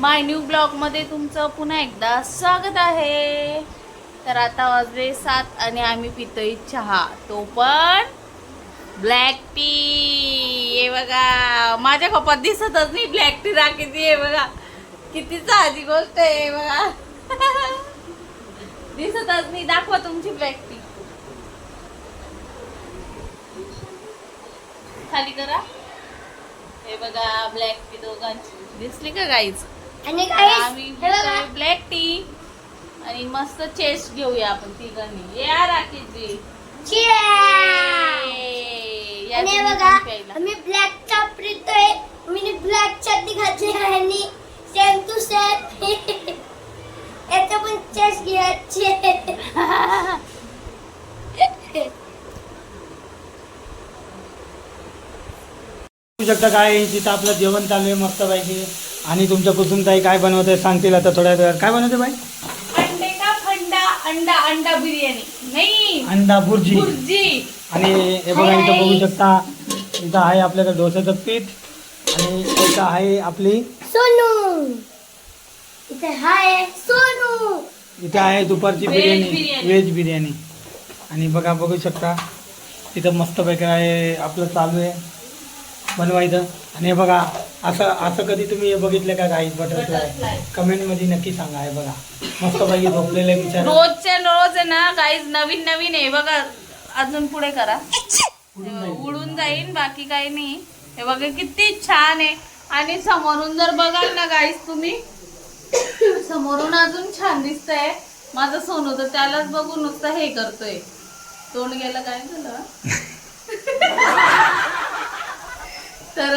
माय new ब्लॉगमध्ये तुमचं पुन्हा एकदा स्वागत आहे. तर आता वाजले सात आणि आम्ही पितोय चहा. तो पण ब्लॅक टी. हे बघा माझ्या कपात दिसतच नाही ब्लॅक टी राखीची आहे बघा. किती साधी गोष्ट आहे बघा. दिसतच नाही. दाखवा तुमची ब्लॅक टी. खाली करा. हे बघा ब्लॅक टी दोघांची. दिसली का गाईच आणि आम्ही हे ब्लॅक टी आणि मस्त चेस्ट घेऊया आपण तिघांनी. या आणि तुम्ही बघा. आम्ही ब्लॅक चा पितोय. मी ब्लॅक चड्डी घातली आणि सेम टू सेम याचं पण चेस घ्यायचे शकता काय? तिथं आपलं जेवण चालू आहे मस्त पाहिजे आणि तुमच्या कुसुमताई काय बनवत आहे सांगतील आता थोड्या वेळात. काय बनवते बाई? अंडे का फंडा अंडा अंडा बिर्याणी. नाही. अंडा भुर्जी. भुर्जी. आणि हे बघा इथं बघू शकता इथं आहे आपल्याकडे डोस्याचं पीठ आणि इथं आहे आपली सोनू. इथे हाय सोनू. इथे आहे दुपारची बिर्याणी. व्हेज बिर्याणी. आणि बघा बघू शकता तिथं मस्तपैकी आहे आपलं चालू आहे. बनवायचं आणि हे बघा असं असं कधी तुम्ही हे बघितलं का गाईस बटरफ्लाय Butterfly. कमेंटमध्ये नक्की सांगा हे बघा. मस्तपैकी झोपलेलं आहे बिचारा. रोजच्या रोज आहे ना गाईज नवीन नवीन आहे. बघा अजून पुढे करा. उडून जाईन बाकी काही नाही. हे बघा किती छान आहे. आणि समोरून जर बघाल ना गाईज तुम्ही समोरून अजून छान दिसतंय. माझं सोनू तर त्यालाच बघून नुसतं हे करतोय. तोंड गेलं काय झालं? तर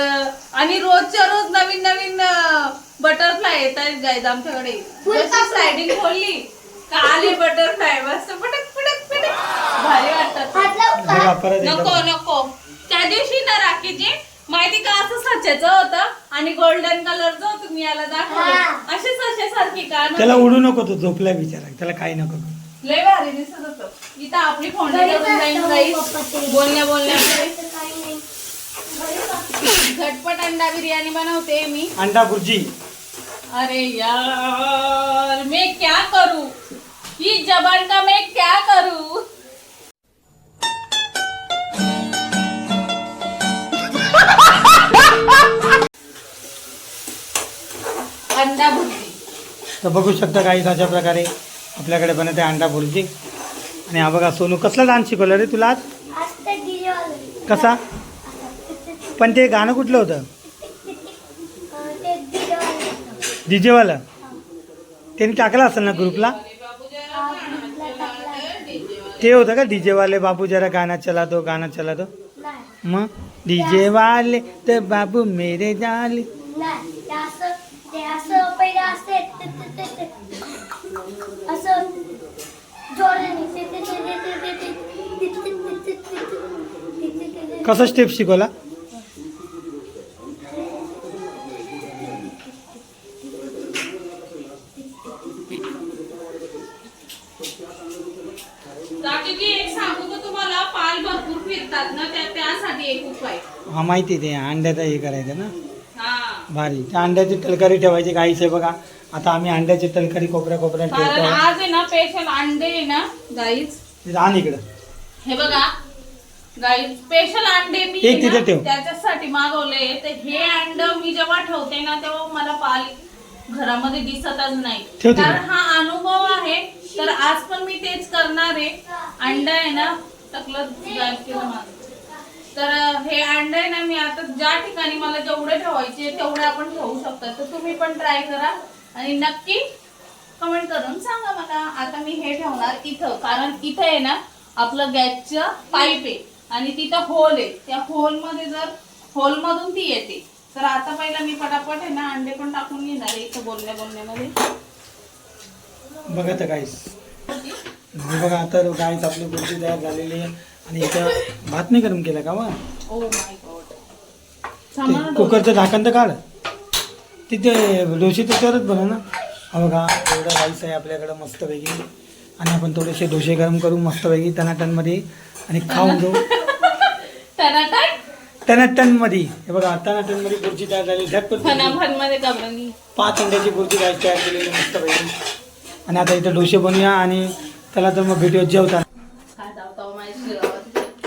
आणि रोजच्या रोज नवीन नवीन बटरफ्लाय येत आहेत गाईज आमच्याकडे. स्लायडिंग खोलली का आले बटरफ्लाय मस्त पटक पटक पटक भारी वाटतात? परत नको नको. त्या दिवशी ना राखीची माहिती का असं सच्याचं होतं आणि गोल्डन कलरचं होतं मी याला दाखवलं. हा. असे सशे सारखी का? त्याला उडू नको तो झोपलाय बिचारा. त्याला काही नको. लय भारी दिसत होतं. इथं आपली फोन. बोलण्या बोलण्यामध्ये इथं काही नाही. घरी जातो. झटपट अंडा बिर्याणी बनवते मी. अंडा भुर्जी. अरे यार मैं क्या करूं? इस जबान का मैं क्या करूं? अंडा भुर्जी. तर बघू शकता काही अशा प्रकारे आपल्याकडे बनत आहे अंडा भुर्जी. आणि हा बघा सोनू कसला डान्स शिकवलं रे तुला आज. कसा? पण ते गाणं कुठलं होतं? डीजेवालं. त्यांनी टाकलं असेल ना ग्रुपला? ते होतं का डीजेवाले बाबू जरा गाणं चला दो गाणं चला दो मग? डीजेवाले तर बाबू मेरे जाले. कसं ते शिकवला? हा माहिती ते अंड्याचं हे करायचं ना? भारी. त्या अंड्याची तलकारी ठेवायची काहीच आहे बघा. आता आम्ही अंड्याची तलकारी कोपऱ्या कोपऱ्यात कारण ठेवतो आज आहे ना स्पेशल अंडे आहे ना गाईच आण इकडं. हे बघा. गाई स्पेशल अंडे मी एक तिथे ना ठेव. त्याच्यासाठी मागवले तर हे अंड मी जेव्हा ठेवते ना तेव्हा मला पाल घरामध्ये दिसतच नाही. तिथे. कारण हा अनुभव आहे. तर आज पण मी तेच करणार आहे. अंड आहे ना टकलं गायब केलं माझं तर हे अंडे आहे ना मी आता ज्या ठिकाणी मला जेवढे ठेवायचे तेवढे आपण ठेवू शकतो. तर तुम्ही पण ट्राय करा. आणि नक्की कमेंट करून सांगा मला आता मी हे ठेवणार इथं. कारण इथं आहे ना आपलं गॅसचं पाईप आहे. आणि तिथं होल आहे. त्या होलमध्ये जर होल मधून ती येते. तर आता पहिला मी पटापट आहे ना अंडे पण टाकून घेणार आहे इथं बोलण्या बोलण्यामध्ये बघत तर हे बघा आता गाईस आपली बुर्जी तयार झालेली आहे. आणि इथं भात नाही गरम केला का मग ओ माय गॉड ते कुकरचं झाकण तर काढ. तिथे डोशी त्याच्यावरच बनव ना. हा बघा एवढं राईस आहे आपल्याकडं मस्तपैकी. आणि आपण थोडेसे डोसे गरम करू मस्तपैकी टनाटनमध्ये आणि खाऊन घेऊ टनाटन टनाटनमध्ये हे बघा टनाटनमध्ये बुर्जी तयार झाली. झटपट पाच अंड्याची बुर्जी काय तयार केलेली मस्त पैकी आणि आता इथं डोसे बनवूया आणि त्याला तर मग भेटूया जेवता.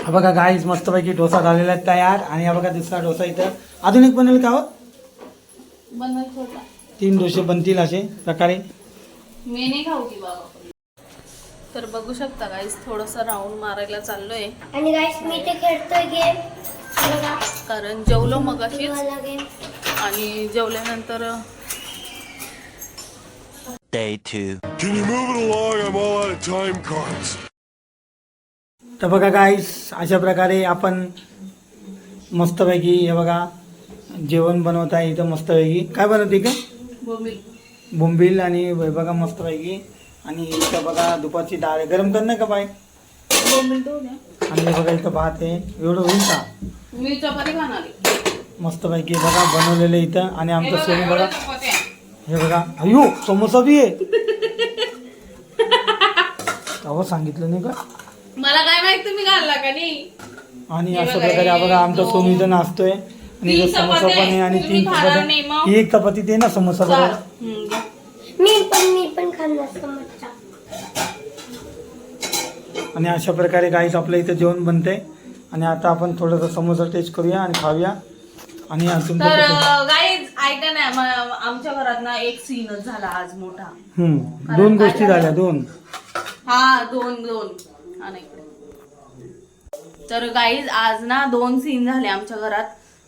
हा बघा गाईज मस्तपैकी डोसा झालेला आहे तयार. आणि हा बघा दुसरा डोसा इथं. अजून एक बनवेल का हो? तीन डोसे बनतील असे प्रकारे. मी नाही खाऊ की बाबा. तर बघू शकता गाईस थोडस राऊंड मारायला चाललोय. आणि गाईस मी ते खेळतोय गेम बघा. कारण जेवलो मग आणि जेवल्यानंतर Day two. Can you move it along? I'm all out of time cards. तर बघा गाईस अशा प्रकारे आपण मस्तपैकी हे बघा जेवण बनवत आहे इथं मस्तपैकी. काय बनवते का बोंबील. आणि हे बघा मस्तपैकी. आणि इथं बघा दुपारची डाळ आहे. गरम कर नाही का बाय आणि हे बघा इथं भात आहे. एवढं होईल का? मी चपाती खाणार आहे. मस्तपैकी बघा बनवलेलं इथं. आणि आमचं सोनी बघा. हे बघा अयो समोसा बी आहे. अहो सांगितलं नाही का? मला काय माहीत तुम्ही घालला का नाही? आणि हे अशा बघा, प्रकारे हा बघा आमचा एक, सोनू इथं नाचतोय. आणि तीन इथं समोसा चपात्या पण आहे आणि तुम्ही तीन खाणार चपात्या. नाही मग? ही एक चपाती दे ना समोसा चाल. बरोबर. हम्म, घ्या. मी पण मी पण खाणार समोरचा आणि अशा प्रकारे काहीच आपल्या इथं जेवण बनतंय. आणि आता आपण थोडंसं समोसा टेस्ट करूया आणि खाऊया. आणि तुमचं तर कसं- गाईज ऐका ना म- आमच्या घरात ना एक सीनच झाला आज मोठा. हम्म. दोन गोष्टी झालं? झाल्या दोन. हा दोन दोन. हा नाही. तर गाईज आज ना दोन सीन झाले आमच्या घरात.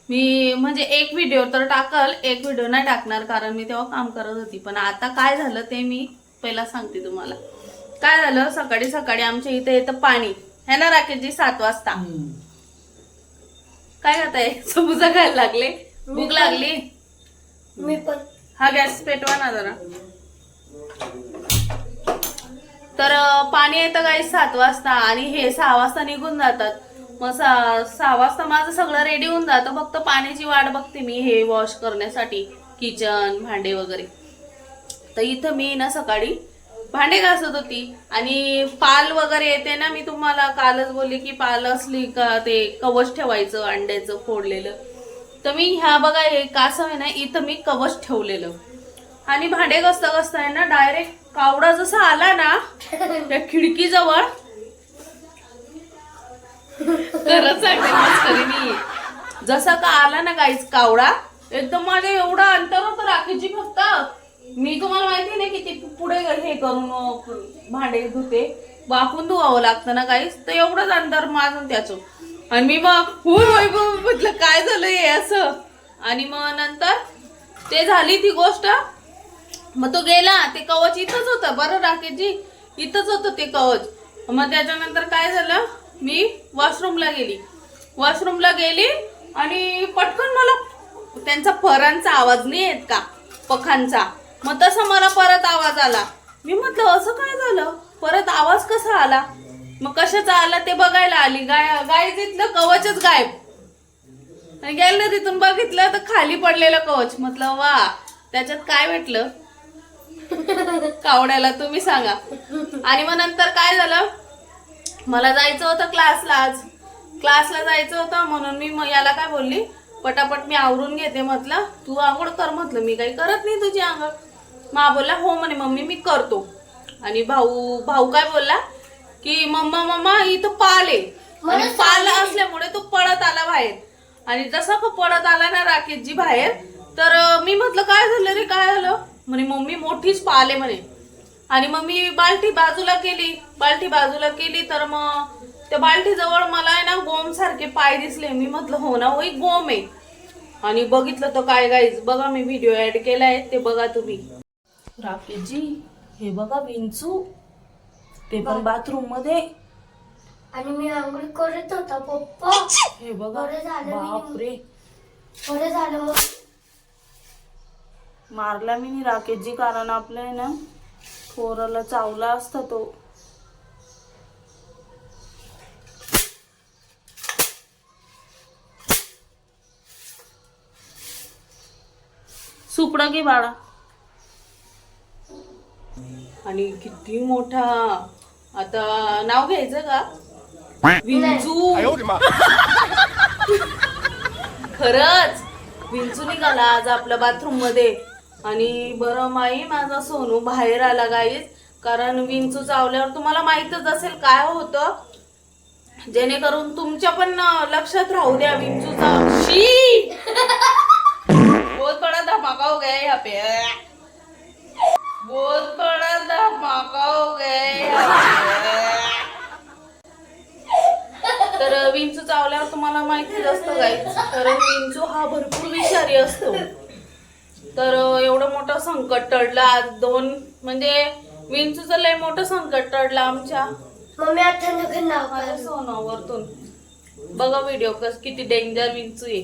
मी म्हणजे एक व्हिडिओ तर टाकल एक व्हिडिओ नाही टाकणार कारण मी तेव्हा काम करत होती. पण आता काय झालं ते मी पहिला सांगते तुम्हाला. काय झालं? सकाळी सकाळी आमच्या इथे येतं पाणी. है ना राकेशजी? सात वाजता. काय खाताय समोसा खायला लागले? भूक लागली? मी पण. हा गॅस पेटवा ना जरा. तर पाणी येतं काही सात वाजता आणि हे सहा वाजता निघून जातात. मग सहा सहा वाजता माझं सगळं रेडी होऊन जातं. फक्त पाण्याची वाट बघते मी हे वॉश करण्यासाठी. किचन भांडे वगैरे. तर इथं मी ना सकाळी भांडे घासत होती. आणि पाल वगैरे येते ना मी तुम्हाला कालच बोलली की पाल असली का ते कवच ठेवायचं अंड्याचं फोडलेलं. तर मी ह्या बघा हे कासव आहे ना इथं मी कवच ठेवलेलं. आणि भांडे घसता घसता आहे ना डायरेक्ट कावडा जसा आला ना त्या खिडकीजवळ खरंच मी. जसा का आला ना काहीच कावडा एकदम माझ्या एवढा अंतर होतं राखीची फक्त. मी तुम्हाला माहिती नाही किती पुढे हे करून भांडे धुते. वाकून धुवावं लागतं ना काहीच तर एवढंच अंतर माझं त्याचं. आणि मी मग होय होय म्हटलं काय झालं हे असं? आणि मग नंतर ते झाली ती गोष्ट. मग तो गेला ते कवच इथंच होतं बरं राकेशजी? इथंच होतं ते कवच. मग त्याच्यानंतर काय झालं? मी वॉशरूमला गेली. वॉशरूमला गेली आणि पटकन मला त्यांचा फरांचा आवाज नाही येत का? पखांचा. मग तसा मला परत आवाज आला. मी म्हटलं असं काय झालं? परत आवाज कसा आला? मग कशाचा आला ते बघायला आली. गाय गाय तिथलं कवचच गायब. आणि गेलं तिथून बघितलं तर खाली पडलेलं कवच. म्हटलं वा त्याच्यात काय भेटलं? कावड्याला तुम्ही सांगा. आणि मग नंतर काय झालं? मला जायचं होतं क्लासला आज. क्लासला जायचं होतं म्हणून मी मग याला काय बोलली? पटापट मी आवरून घेते म्हटलं. तू आंघोळ कर म्हटलं. मी काही करत नाही तुझी आंघोळ. मा बोलला हो म्हणे मम्मी मी करतो. आणि भाऊ भाऊ काय बोलला? की मम्मा मम्मा इथं पाल आहे. आणि पाल असल्यामुळे तो पळत आला बाहेर. आणि जसा तो पळत आला ना राकेशजी बाहेर तर मी म्हटलं काय झालं रे? काय झालं? म्हणे मम्मी मोठीच पाल म्हणे. आणि मग मी बाल्टी बाजूला केली. बाल्टी बाजूला केली तर मग त्या बाल्टीजवळ मला आहे ना गोम सारखे पाय दिसले. मी म्हटलं हो ना होई गोम आहे. आणि बघितलं तर काय गाईज बघा मी व्हिडिओ ऍड केलाय ते बघा तुम्ही. राकेशजी हे बघा विंचू. ते पण बाथरूममध्ये? आणि मी आंघोळ करत होता पप्पा. हे बघा. बरं झालं मी- बापरे. बरं झालं मग मारला मी नी राकेशजी कारण आपलं आहे ना पोराला चावला असता तो. सुपडा की बाळा. आणि किती मोठा. आता नाव घ्यायचं का? विंचू. खरंच. विंचू निघाला आज आपल्या बाथरूममध्ये आणि बरं माई माझा सोनू बाहेर आला गाईज कारण विंचू चावल्यावर तुम्हाला माहीतच असेल काय होतं. जेणेकरून तुमच्या पण लक्षात राहू द्या विंचूचा. शी! बहुत बड़ा धमाका हो गया यहाँ पे. बहुत बड़ा धमाका हो पे. तर विंचू चावल्यावर तुम्हाला माहितीच असतं गाईच तर विंचू हा भरपूर विषारी असतो. तर एवढं मोठं संकट टळलं आज दोन म्हणजे विंचूचं लय मोठं संकट टळलं आमच्या. सोनावरतून. बघा व्हिडिओ कस किती डेंजर विंचू आहे.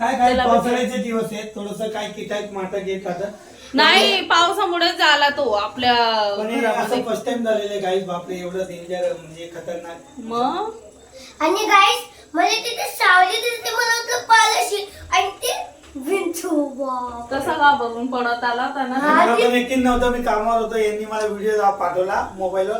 काय काय त्याला पावसाळ्याचे दिवस आहेत थोडस काय किटाक माटक येत आता नाही पावसामुळे झाला तो आपल्या घरामध्ये. फर्स्ट टाइम झालेलं गाईस बापरे एवढं डेंजर म्हणजे खतरनाक. मग? आणि गाईस मला तिथे सावली दिसते मला वाटलं पालाशी. आणि ते विंचू बाप कसा का बघून पडत आला होता ना. मला पण यकीन नव्हतं मी कामावर होतो. यांनी मला व्हिडिओ पाठवला मोबाईलवर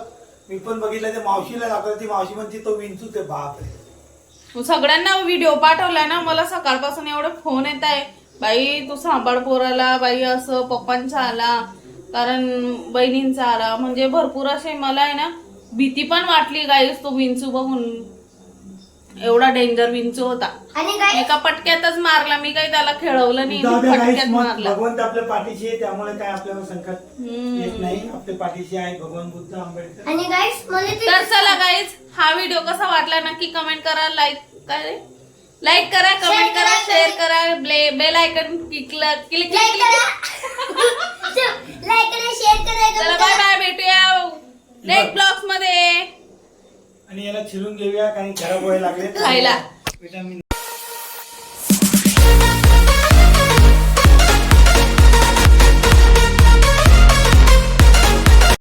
मी पण बघितलं ते मावशीला दाखवलं ती मावशी म्हणते तो विंचू ते बापरे. सगळ्यांना व्हिडिओ पाठवलाय ना मला सकाळपासून एवढे फोन येत आहे. बाई तू सांभाळ पोराला बाई असं पप्पांचा आला कारण बहिणींचा आला. म्हणजे भरपूर असे मला आहे ना भीती पण वाटली गाईस तो विंचू बघून. एवढा डेंजर विंचू होता. एका पटक्यातच मारला मी काही त्याला खेळवलं नाही जाऊ द्या guys, पटक्यात मग मारला. भगवंत आपल्या पाठीशी आहे त्यामुळे काय आपल्याला संकट. येत नाही. आपल्या पाठीशी आहे भगवान बुद्ध आंबेडकर. आणि गाईस मला तर चला गाईज हा व्हिडिओ कसा वाटला नक्की कमेंट करा लाईक काय लाईक करा कमेंट करा, शेअर करा bell icon click click like करा. लाईक करा शेअर करा चला बाय बाय भेटूया. नेक्स्ट ब्लॉग्समध्ये. आणि याला चिरून घेऊया कारण खराब व्हायला लागले खायला. विटामिन